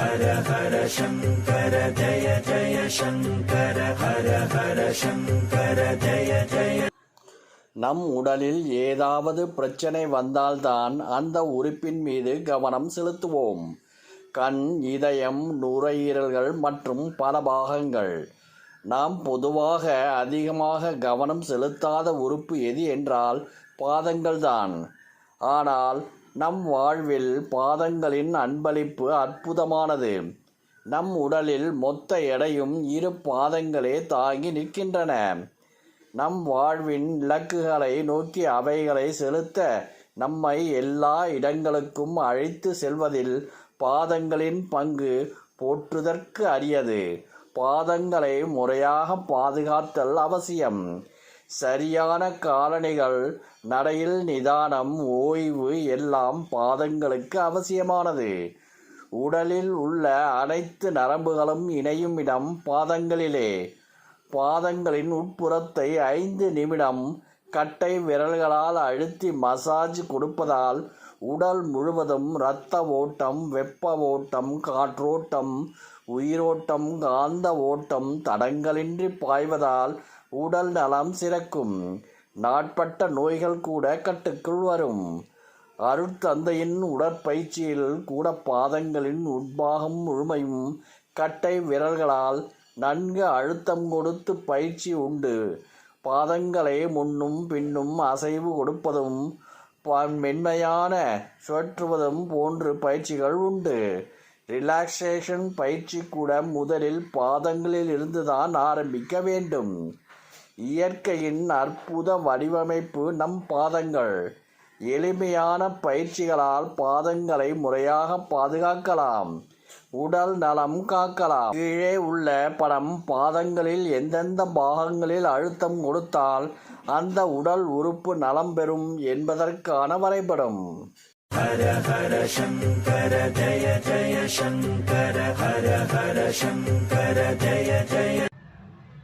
ஹர ஹர சங்கர ஜய ஜய சங்கர ஹர ஹர சங்கர ஜய ஜய. நம் உடலில் ஏதாவது பிரச்சனை வந்தால்தான் அந்த உறுப்பின் மீது கவனம் செலுத்துவோம். கண் இதயம் நுரையீரல்கள் மற்றும் பல பாகங்கள். நாம் பொதுவாக அதிகமாக கவனம் செலுத்தாத உறுப்பு எது என்றால் பாதங்கள்தான். ஆனால் நம் வாழ்வில் பாதங்களின் அன்பளிப்பு அற்புதமானது. நம் உடலில் மொத்த எடையும் இரு பாதங்களே தாங்கி நிற்கின்றன. நம் வாழ்வின் இலக்குகளை நோக்கி அவைகளை செலுத்த நம்மை எல்லா இடங்களுக்கும் அழைத்து செல்வதில் பாதங்களின் பங்கு போற்றுதற்கு அரியது. பாதங்களை முறையாக பாதுகாத்தல் அவசியம். சரியான காலணிகள் நடையில் நிதானம் ஓய்வு எல்லாம் பாதங்களுக்கு அவசியமானது. உடலில் உள்ள அனைத்து நரம்புகளும் இணையும் இடம் பாதங்களிலே. பாதங்களின் உட்புறத்தை ஐந்து நிமிடம் கட்டை விரல்களால் அழுத்தி மசாஜ் கொடுப்பதால் உடல் முழுவதும் இரத்த ஓட்டம் வெப்ப ஓட்டம் காற்றோட்டம் உயிரோட்டம் காந்த ஓட்டம் தடங்களின்றி பாய்வதால் உடல் நலம் சிறக்கும். நாட்பட்ட நோய்கள் கூட கட்டுக்குள் வரும். அருட்தந்தையின் உடற்பயிற்சியில் கூட பாதங்களின் உட்பாகம் முழுமையும் கட்டை விரல்களால் நன்கு அழுத்தம் கொடுத்து பயிற்சி உண்டு. பாதங்களை முன்னும் பின்னும் அசைவு கொடுப்பதும் மென்மையான சுழற்றுவதும் போன்று பயிற்சிகள் உண்டு. ரிலாக்ஸேஷன் பயிற்சி கூட முதலில் பாதங்களில் இருந்துதான் ஆரம்பிக்க வேண்டும். இயற்கையின் அற்புத வடிவமைப்பு நம் பாதங்கள். எளிமையான பயிற்சிகளால் பாதங்களை முறையாக பாதுகாக்கலாம். உடல் நலம் காக்கலாம். கீழே உள்ள படம் பாதங்களில் எந்தெந்த பாகங்களில் அழுத்தம் கொடுத்தால் அந்த உடல் உறுப்பு நலம் பெறும் என்பதற்கான வரைபடம். ஹர ஹர சங்கர ஜய ஜய சங்கர ஹர ஹர சங்கர ஜய ஜய